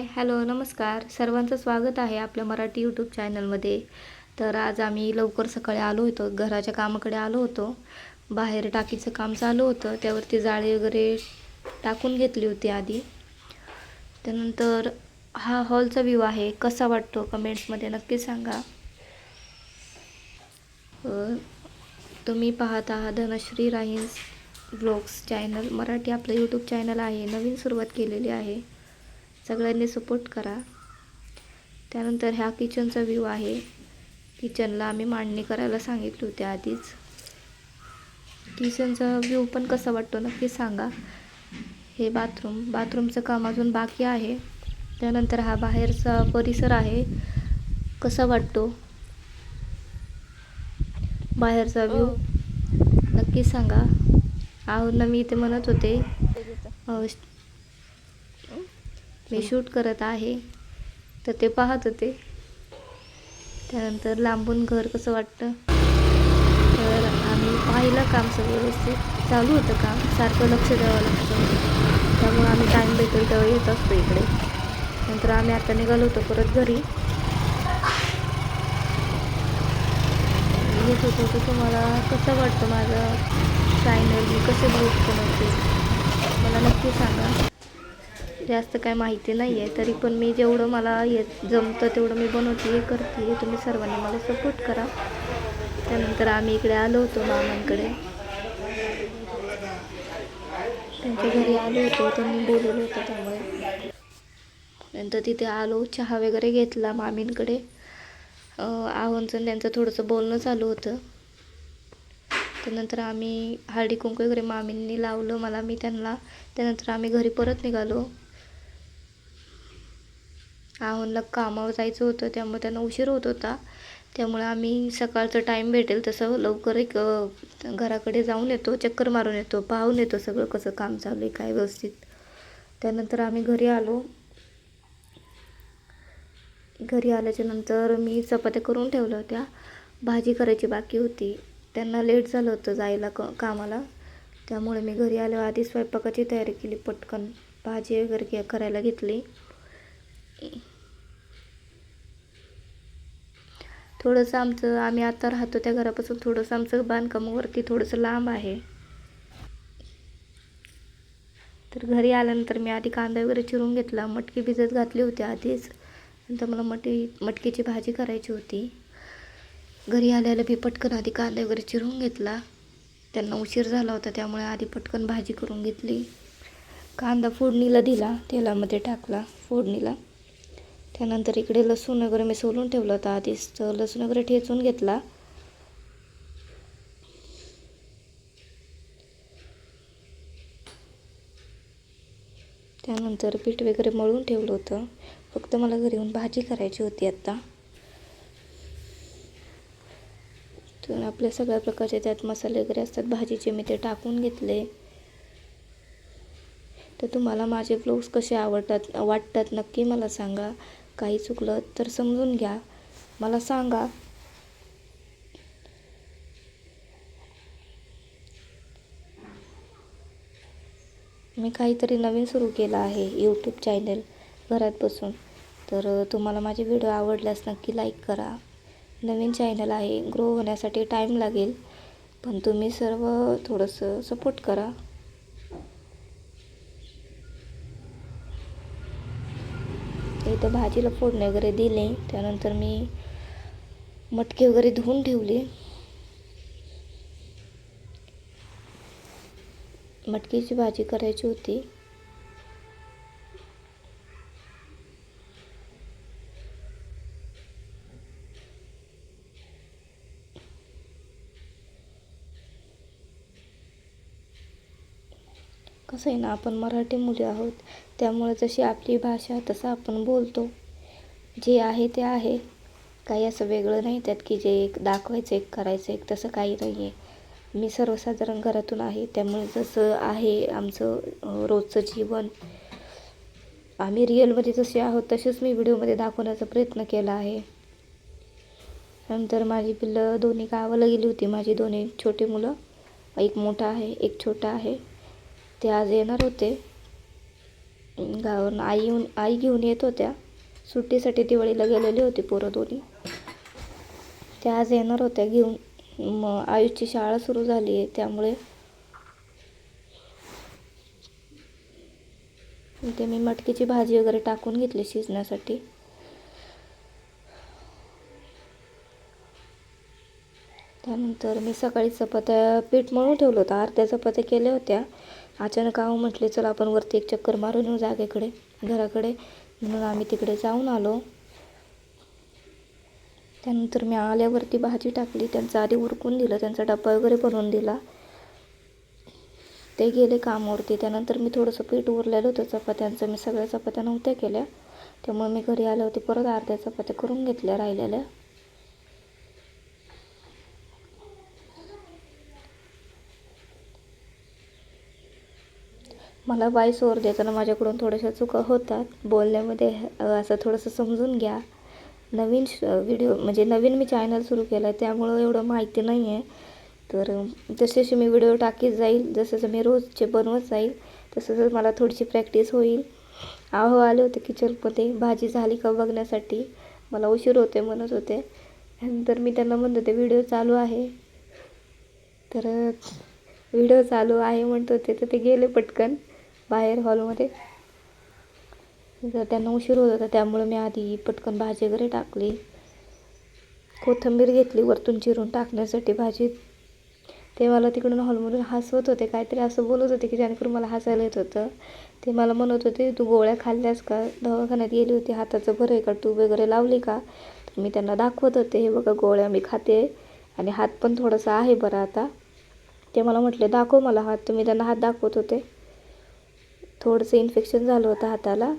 Hi hello नमस्कार. सर्वांचं स्वागत आहे आपल्या मराठी यूट्यूब चॅनलमध्ये. तर आज आम्ही लवकर सकाळी आलो होतो घराच्या कामाकडे आलो होतो. बाहेर टाकीचं काम चालू होतं त्यावरती जाळी वगैरे टाकून घेतली होती आधी. त्यानंतर हा हॉलचा व्ह्यू आहे. कसा वाटतो कमेंट्समध्ये नक्की सांगा. तुम्ही पाहत आहात धनश्री राहीन्स ब्लॉग्स चॅनल. मराठी आपलं यूट्यूब चॅनल आहे. नवीन सुरुवात केलेली आहे. सगळ्यांनी सपोर्ट करा. त्यानंतर ह्या किचनचा व्ह्यू आहे. किचनला आम्ही मांडणी करायला सांगितली होती आधीच. किचनचा व्ह्यू पण कसा वाटतो नक्की सांगा. हे बाथरूम बाथरूमचं काम अजून बाकी आहे. त्यानंतर हा बाहेरचा परिसर आहे. कसा वाटतो? बाहेरचा व्ह्यू नक्की सांगा. आहोत मी इथे म्हणत होते. मी शूट करत आहे. तर ते पाहत होते. त्यानंतर लांबून घर कसं वाटतं? तर आम्ही पाहिलं काम सगळं व्यवस्थित. चालू होतं काम. सारखं लक्ष द्यावं लागतं. त्यामुळे आम्ही टाईम भेटेल तेव्हा येत असतो इकडे. नंतर आम्ही आता निघालो होतो परत घरी. येत होतो तर तुम्हाला कसं वाटतं माझं चॅनल मी कसे ब्लॉग बनवते मला नक्की सांगा. जास्त काय माहिती नाही आहे तरी पण मी जेवढं मला येत जमतं तेवढं मी बनवते करते तुम्ही सर्वांनी मला सपोर्ट करा. त्यानंतर आम्ही इकडे आलो होतो मामांकडे. त्यांच्या घरी आलो होतो त्यांनी बोलवलं होतं त्यामुळे. नंतर तिथे आलो चहा वगैरे घेतला मामींकडे. आव्हानचं त्यांचं थोडंसं बोलणं चालू होतं. त्यानंतर आम्ही हळदी कुंकू वगैरे मामींनी लावलं मला मी त्यांना. त्यानंतर आम्ही घरी परत निघालो. आव्हानला कामावर जायचं होतं त्यामुळे त्यांना उशीर होत होता. त्यामुळे आम्ही सकाळचं टाईम भेटेल तसं लवकर एक घराकडे जाऊन येतो चक्कर मारून येतो पाहून येतो सगळं कसं काम चालू आहे काय व्यवस्थित. त्यानंतर आम्ही घरी आलो. घरी आल्याच्यानंतर मी चपात्या करून ठेवल्या होत्या. भाजी करायची बाकी होती. त्यांना लेट झालं होतं जायला क कामाला. त्यामुळे मी घरी आल्यावर आधी स्वयंपाकाची तयारी केली पटकन भाजी वगैरे के- करायला घेतली. थोडंसं आमचं आम्ही आता राहतो त्या घरापासून थोडंसं आमचं बांधकामावरती थोडंसं लांब आहे. तर घरी आल्यानंतर मी आधी कांदा वगैरे चिरून घेतला मटकी भिजत घातली होती आधीच. नंतर मला मटी मटकीची भाजी करायची होती. घरी आल्याला मी पटकन आधी कांदा वगैरे चिरून घेतला. त्यांना उशीर झाला होता त्यामुळे आधी पटकन भाजी करून घेतली. कांदा फोडणीला दिला तेलामध्ये टाकला फोडणीला. त्यानंतर इकडे लसूण वगैरे मी सोलून ठेवलं होतं. आधीच तर लसूण वगैरे ठेचून घेतला. त्यानंतर पीठ वगैरे मळून ठेवलं होतं. फक्त मला घरी येऊन भाजी करायची होती आत्ता तर आपल्या सगळ्या प्रकारचे त्यात मसाले वगैरे असतात. भाजीचे मी ते टाकून घेतले. तर तुम्हाला माझे ब्लॉग्स कसे आवडतात वाटतात नक्की मला सांगा. काही चुकलं तर समजून घ्या. मला सांगा. मी काहीतरी नवीन सुरू केलं आहे यूट्यूब चॅनल घरात बसून. तर तुम्हाला माझे व्हिडिओ आवडल्यास नक्की लाईक करा. नवीन चॅनल आहे. ग्रो होण्यासाठी टाईम लागेल. पण तुम्ही सर्व थोडंसं सपोर्ट करा. इथं भाजीला फोडणे वगैरे दिले. त्यानंतर मी मटके वगैरे धुवून ठेवले. मटकीची भाजी करायची होती. कसं आहे ना आपण मराठी मुली आहोत. त्यामुळे जशी आपली भाषा तसं आपण बोलतो. जे आहे ते आहे. काही असं वेगळं नाही त्यात की जे एक दाखवायचं एक करायचं एक तसं काही नाही आहे मी सर्वसाधारण घरातून आहे त्यामुळे जसं आहे आमचं रोजचं जीवन. आम्ही रिअलमध्ये जसे आहोत तसेच मी व्हिडिओमध्ये दाखवण्याचा प्रयत्न केला आहे. नंतर माझी पिल्लं दोन्ही गावाला गेली होती. माझी दोन्ही छोटी मुलं एक मोठा आहे एक छोटा आहे. ते आज येणार होते. गावावरून आई येऊन आई घेऊन येत होत्या. सुट्टीसाठी दिवाळीला गेलेली होती पोरं दोन्ही. त्या आज येणार होत्या घेऊन. मग आयुषची शाळा सुरू झाली आहे त्यामुळे ते मी मटकीची भाजी वगैरे टाकून घेतली शिजण्यासाठी. त्यानंतर मी सकाळी चपात्या पीठ मळून ठेवलं होतं. अर्ध्या चपात्या केल्या होत्या. अचानक आहो म्हटले चला आपण वरती एक चक्कर मारून येऊ जागेकडे घराकडे. म्हणून आम्ही तिकडे जाऊन आलो. त्यानंतर मी आल्यावरती भाजी टाकली त्यांचं आधी उरकून दिलं त्यांचा डब्बा वगैरे बनवून दिला. ते गेले कामावरती. त्यानंतर मी थोडंसं पीठ उरलेलं होतं चपात्यांचं. मी सगळ्या चपात्या नव्हत्या केल्या. त्यामुळे मी घरी आले होते परत अर्ध्या चपात्या करून घेतल्या राहिलेल्या. मला वाईस ओवर देताना माझ्याकडून थोड्याशा चुका होतात. बोलण्यामध्ये असं थोडंसं समजून घ्या. नवीन श व्हिडिओ म्हणजे नवीन मी चॅनल सुरू केलं आहे त्यामुळं एवढं माहिती नाही आहे तर जसे जसे मी व्हिडिओ टाकीत जाईल जसं जसं मी रोजचे बनवत जाईल तसं तसं मला थोडीशी प्रॅक्टिस होईल. आहो आले होते किचनमध्ये भाजी झाली का बघण्यासाठी? मला उशीर होते म्हणत होते. नंतर मी त्यांना म्हणत होते व्हिडिओ चालू आहे. तर व्हिडिओ चालू आहे म्हणत होते तर ते गेले पटकन. बाहेर हॉलमध्ये. जर त्यांना उशीर होत होता त्यामुळे मी आधी पटकन भाजी वगैरे टाकली. कोथिंबीर घेतली वरतून चिरून टाकण्यासाठी भाजीत ते मला तिकडून हॉलमधून हसवत होते काहीतरी असं बोलत होते की जेणेकरून मला हसायला येत होतं. ते मला म्हणत होते तू गोळ्या खाल्ल्यास का? दवाखान्यात गेली होती हाताचं बरं आहे का? तू वगैरे लावली का? तर मी त्यांना दाखवत होते हे बघा गोळ्या मी खाते आणि हात पण थोडासा आहे बरं आता. ते मला म्हटले दाखव मला हात. तर मी त्यांना हात दाखवत होते. थोडंसं इन्फेक्शन झालं होतं हाताला.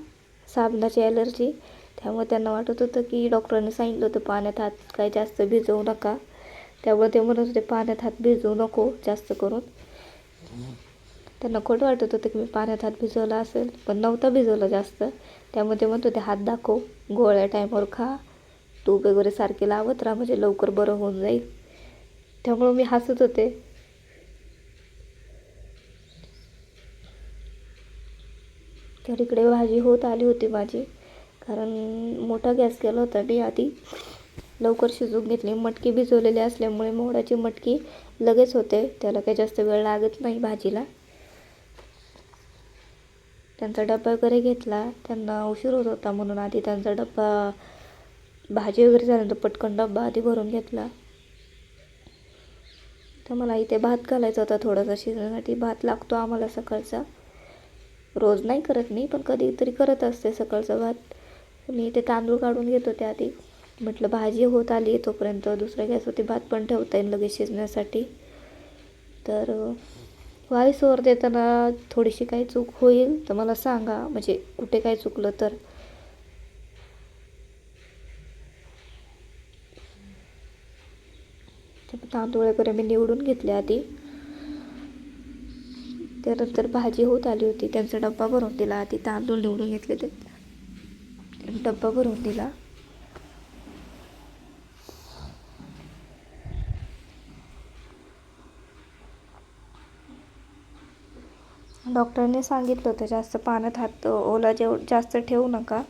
साबणाची ॲलर्जी त्यामुळे त्यांना वाटत होतं की डॉक्टरांनी सांगितलं होतं पाण्यात हात काय जास्त भिजवू नका. त्यामुळे ते म्हणत होते पाण्यात हात भिजवू नको जास्त करून. त्यांना खोटं वाटत होतं की मी पाण्यात हात भिजवला असेल पण नव्हता भिजवला जास्त. त्यामुळे ते म्हणत होते हात दाखव गोळ्या टायमावर खा तूप वगैरे सारखे लावत राहा म्हणजे लवकर बरं होऊन जाईल. त्यामुळं मी हसत होते. तर इकडे भाजी होत आली होती माझी कारण मोठा गॅस केला होता मी आधी. लवकर शिजवून घेतली. मटकी भिजवलेली असल्यामुळे मोडाची मटकी लगेच होते. त्याला काही जास्त वेळ लागत नाही भाजीला. त्यांचा डब्बा वगैरे घेतला. त्यांना उशीर होत होता म्हणून आधी त्यांचा डब्बा भाजी वगैरे झाल्यानंतर पटकन डब्बा आधी भरून घेतला. तर मला इथे भात घालायचा होता थोडासा. शिजण्यासाठी भात लागतो आम्हाला सकाळचा. रोज नाही करत मी पण कधीतरी करत असते सकाळचा भात. मी ते तांदूळ काढून घेत होते आधी म्हटलं भाजी होत आली तोपर्यंत दुसऱ्या गॅसवरती भात पण ठेवता येईल लगेच शिजण्यासाठी. तर व्हॉइस ओवर देताना थोडीशी काही चूक होईल तर मला सांगा म्हणजे कुठे काय चुकलं तर. तांदूळ वगैरे मी निवडून घेतले आधी. त्यानंतर भाजी होत आली होती त्यांचा डब्बा भरून दिला आधी तांदूळ निवडून घेतले ते. डब्बा भरून दिला. डॉक्टरने सांगितलं होतं जास्त पाण्यात हात ओला जेव जास्त ठेवू नका.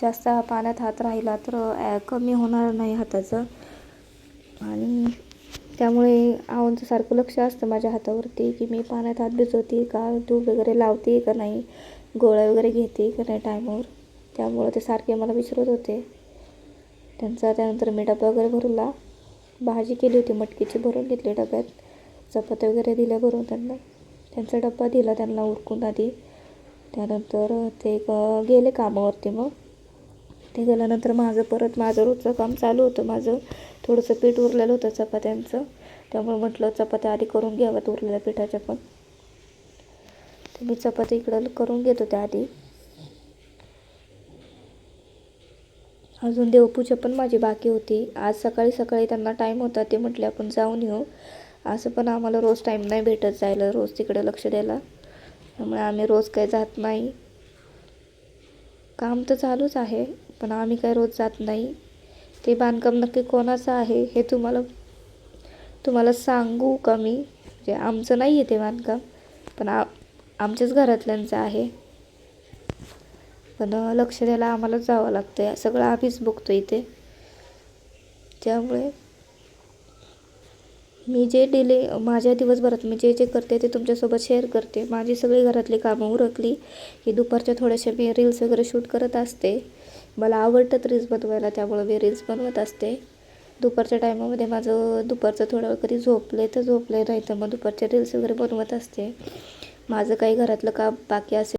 जास्त पाण्यात हात राहिला तर ॲ- कमी होणार नाही हाताचं. आणि त्यामुळे आवांचं सारखं लक्ष असतं माझ्या हातावरती की मी पाण्यात हात भिजवते का तूप वगैरे लावते का नाही गोळ्या वगैरे घेते का नाही टायमावर. त्यामुळं ते सारखे मला विचारत होते. त्यांचा त्यानंतर मी डबा वगैरे भरला. भाजी केली होती मटकीची भरून घेतली डब्यात. चपात्या वगैरे दिल्या भरून त्यांना. त्यांचा डब्बा दिला त्यांना उरकून आधी. त्यानंतर ते गेले कामावरती मग. ते गेल्यानंतर माझं परत माझं रोजचं काम चालू होतं. माझं थोडंसं पीठ उरलेलं होतं चपात्यांचं. त्यामुळे म्हटलं चपात्या आधी करून घ्याव्यात उरलेल्या पिठाच्या पण. तर मी चपाती इकडं करून घेत होते आधी. अजून देवपूजा पण माझी बाकी होती. आज सकाळी सकाळी त्यांना टाईम होता ते म्हटले आपण जाऊन येऊ. असं पण आम्हाला रोज टाईम नाही भेटत जायला रोज तिकडे लक्ष द्यायला. त्यामुळे आम्ही रोज काही जात नाही. काम तर चालूच आहे पण आम्ही काय रोज जात नाही. ते बांधकाम नक्की कोणाचं आहे हे तुम्हाला तुम्हाला सांगू का मी? म्हणजे आमचं नाही आहे ते बांधकाम पण आ आमच्याच घरातल्यांचं आहे. पण लक्ष द्यायला आम्हालाच जावं लागतं आहे सगळं आम्हीच बघतो इथे. त्यामुळे मी जे डिले माझ्या दिवसभरात मी जे जे करते ते तुमच्यासोबत शेअर करते. माझी सगळी घरातली कामं उरकली. की दुपारच्या थोड्याशा मी रील्स वगैरे शूट करत असते. मला आवडतात रील्स बनवायला त्यामुळे मी रील्स बनवत असते. दुपारच्या टायमामध्ये माझं दुपारचं थोडं वेळ कधी झोपले तर झोपले नाही तर मग दुपारच्या रील्स वगैरे बनवत असते. माझं काही घरातलं काम बाकी असेल